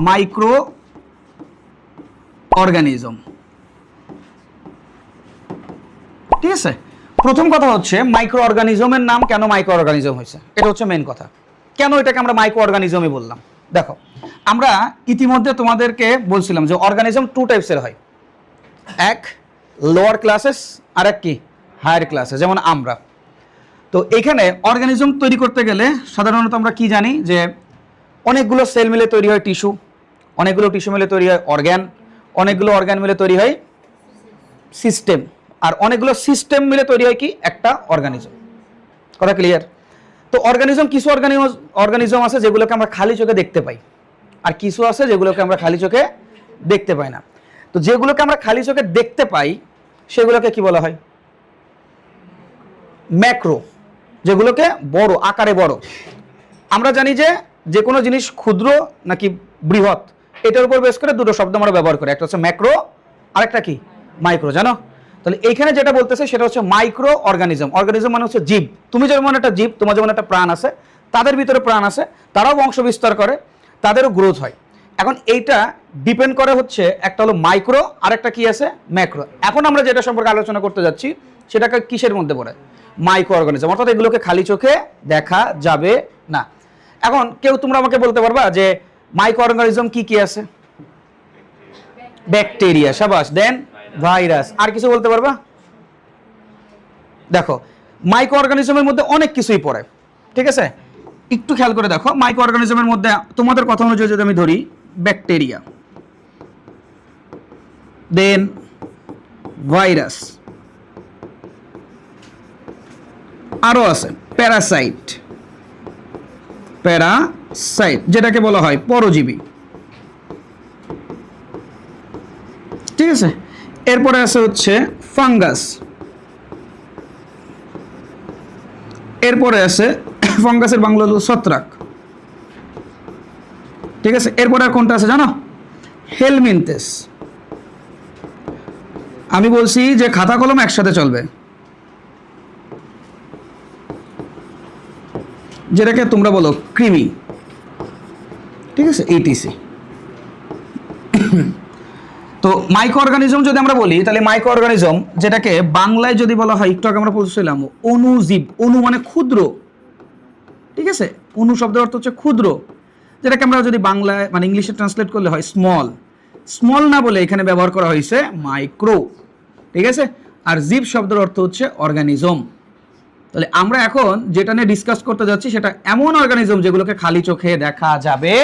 Micro organism. ঠিক আছে? প্রথম কথা হচ্ছে মাইক্রো অর্গানিজমের নাম কেন মাইক্রো অর্গানিজম হয়েছে? এটা হচ্ছে মেন কথা। কেন এটাকে আমরা মাইক্রো অর্গানিজমই বললাম? দেখো, আমরা ইতিমধ্যে তোমাদেরকে বলছিলাম যে অর্গানিজম টু টাইপসের হয়। এক লোয়ার ক্লাসেস আর এক কি? হায়ার ক্লাসেস যেমন আমরা। তো এখানে অর্গানিজম তৈরি করতে গেলে সাধারণত আমরা কি জানি? যে অনেকগুলো সেল মিলে তৈরি হয় টিস্যু। অনেকগুলো টিস্যু মিলে তৈরি হয় অর্গ্যান, অনেকগুলো অর্গ্যান মিলে তৈরি হয় সিস্টেম। আর অনেকগুলো সিস্টেম মিলে তৈরি হয় কি? একটা অর্গানিজম। কথা ক্লিয়ার তো অর্গানিজম, কিছু অর্গানিজম অর্গানিজম আছে যেগুলোকে আমরা খালি চোখে দেখতে পাই। আর কিছু আছে যেগুলোকে আমরা খালি চোখে দেখতে পাই না। তো যেগুলোকে আমরা খালি চোখে দেখতে পাই, সেগুলোকে কি বলা হয়? ম্যাক্রো, যেগুলোকে বড়, আকারে বড়। আমরা জানি যে যে কোনো জিনিস ক্ষুদ্র নাকি বৃহৎ এটার উপর বেশ করে দুটো শব্দ আমরা ব্যবহার করি। একটা হচ্ছে ম্যাক্রো, আরেকটা কি? মাইক্রো, জানো? তাহলে এইখানে যেটা বলতেছে সেটা হচ্ছে মাইক্রো অর্গানিজম। অর্গানিজম মানে হচ্ছে জীব। তুমি যেমন একটা জীব, তোমার যেমন একটা প্রাণ আছে, তাদের ভিতরে প্রাণ আছে, তারাও বংশ বিস্তার করে, তাদেরও গ্রোথ হয়। এখন এইটা ডিপেন্ড করে হচ্ছে একটা হলো মাইক্রো আর একটা কি আছে? ম্যাক্রো এখন আমরা যেটা সম্পর্কে আলোচনা করতে যাচ্ছি, সেটাকে কিসের মধ্যে পড়ে? মাইক্রো অর্গানিজম অর্থাৎ এগুলোকে খালি চোখে দেখা যাবে না। এখন কেউ তোমরা আমাকে বলতে পারবা যে মাইক্রো অর্গানিজম কি কি আছে? ব্যাকটেরিয়া, সাবাস, দেন ভাইরাস। আর কিছু বলতে পারবা? দেখো মাইক্রো অর্গানিজমের মধ্যে অনেক কিছুই পড়ে, ঠিক আছে? একটু খেয়াল করে দেখো মাইক্রো অর্গানিজমের মধ্যে তোমাদের কথা অনুযায়ী যদি আমি ধরি, ব্যাকটেরিয়া, দেন ভাইরাস আরও আছে, প্যারাসাইট প্যারাসাইট যেটাকে বলা হয় পরজীবী। ঠিক আছে? এরপরে আছে হচ্ছে ফাঙ্গাস। এরপরে আছে ফাঙ্গাসের বাংলা হলো ছত্রাক। ঠিক আছে? এরপরে আর কোনটা আছে জানো? হেলমিনতেস। আমি বলছি যে খাতা কলম একসাথে চলবে। যেটাকে তোমরা বলো কৃমি ঠিক আছে? এইটিসি তো মাইক্রো অর্গানিজম যদি আমরা বলি, তাহলে মাইক্রো অর্গানিজম যেটাকে বাংলায় যদি বলা হয়, একটু আগে আমরা বলছিলাম অনুজীব, অনু মানে ক্ষুদ্র। ঠিক আছে? অনু শব্দের অর্থ হচ্ছে ক্ষুদ্র। যেটাকে আমরা যদি বাংলায় মানে ইংলিশে ট্রান্সলেট করলে হয় স্মল স্মল না বলে এখানে ব্যবহার করা হয়েছে মাইক্রো ঠিক আছে? আর জীব শব্দের অর্থ হচ্ছে অর্গানিজম তাহলে আমরা এখন যেটা নিয়ে ডিসকাস করতে যাচ্ছি, সেটা এমন অর্গানিজম যেগুলোকে খালি চোখে দেখা যাবে